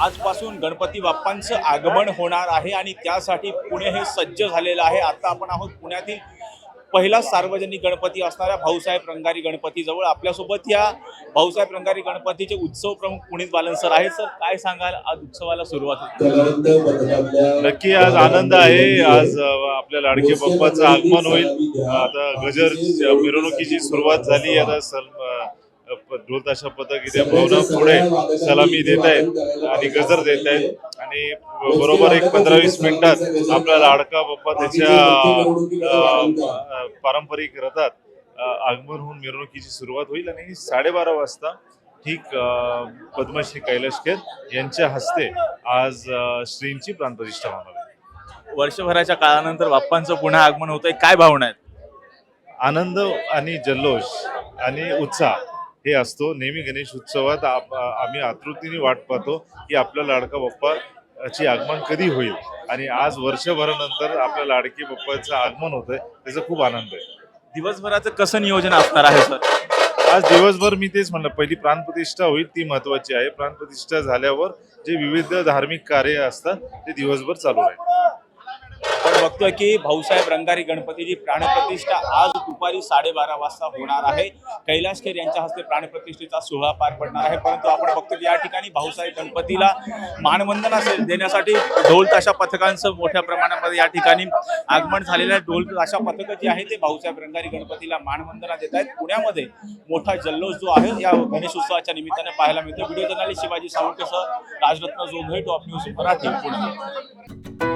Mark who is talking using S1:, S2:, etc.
S1: आजपासून गणपती बाप्पांचं आगमन होणार आहे आणि त्यासाठी पुणे हे सज्ज झालेलं आहे. आता आपण आहोत पुण्यातील पहिला सार्वजनिक गणपती असणाऱ्या भाऊसाहेब रंगारी गणपतीजवळ आपल्यासोबत या भाऊसाहेब रंगारी गणपतीचे उत्सव प्रमुख पुनीत बालन सर आहेत. सर काय सांगाल? आज उत्सवाला सुरुवात होते.
S2: नक्की आज आनंद आहे. आज आपल्या लाडके बाप्पाचं आगमन होईल. आता गजर मिरवणुकीची सुरुवात झाली. आता सल अ, प- ढोल ताशा पथक इथे भवना पुढे सलामी देत आहेत आणि गजर देत आहेत आणि बरोबर एक पंधरा वीस मिनिटात आपला लाडका बाप्पा त्याच्या पारंपरिक रथात आगमन होऊन मिरवणुकीची सुरुवात होईल आणि साडेबारा वाजता ठीक पद्मश्री कैलाश खेर यांच्या हस्ते आज श्रींची प्राणप्रतिष्ठा होणार
S1: वर्षभराच्या काळानंतर बाप्पांचं पुन्हा आगमन होतंय. काय भावना आहेत?
S2: आनंद आणि जल्लोष आणि उत्साह. हे असतो. नेहमी गणेश उत्सवात आम्ही आतुरतेने वाट पाहतो की आपला लाडका बाप्पाची आगमन कधी होईल? आणि आज वर्षभरानंतर आपल्या लाडकी बाप्पाचं आगमन होत आहे त्याचा खूप आनंद आहे.
S1: दिवसभराचं कसं नियोजन असणार आहे सर?
S2: आज दिवसभर मी तेच म्हणलं पहिली प्राणप्रतिष्ठा होईल ती महत्वाची आहे. प्राणप्रतिष्ठा झाल्यावर जे विविध धार्मिक कार्य असतात ते दिवसभर चालू आहे
S1: बघतोय की भाऊसाहेब रंगारी गणपतीची प्राणप्रतिष्ठा आज दुपारी साडेबारा वाजता होणार आहे. कैलाश खेर यांच्या हस्ते प्राणप्रतिष्ठेचा सोहळा पार पडणार आहे. परंतु आपण बघतो की या ठिकाणी भाऊसाहेब गणपतीला मानवंदना देण्यासाठी ढोल ताशा पथकांचं मोठ्या प्रमाणामध्ये या ठिकाणी आगमन झालेलं आहे. ढोल ताशा पथक जी आहे ते भाऊसाहेब रंगारी गणपतीला मानवंदना देत आहेत. पुण्यामध्ये मोठा जल्लोष जो आहे या गणेश उत्सवाच्या निमित्ताने पाहायला मिळतो व्हिडिओ जर्नलिस्ट शिवाजी सावंतसह राजरत्न जोंधळे टॉप न्यूज मराठी पुणे.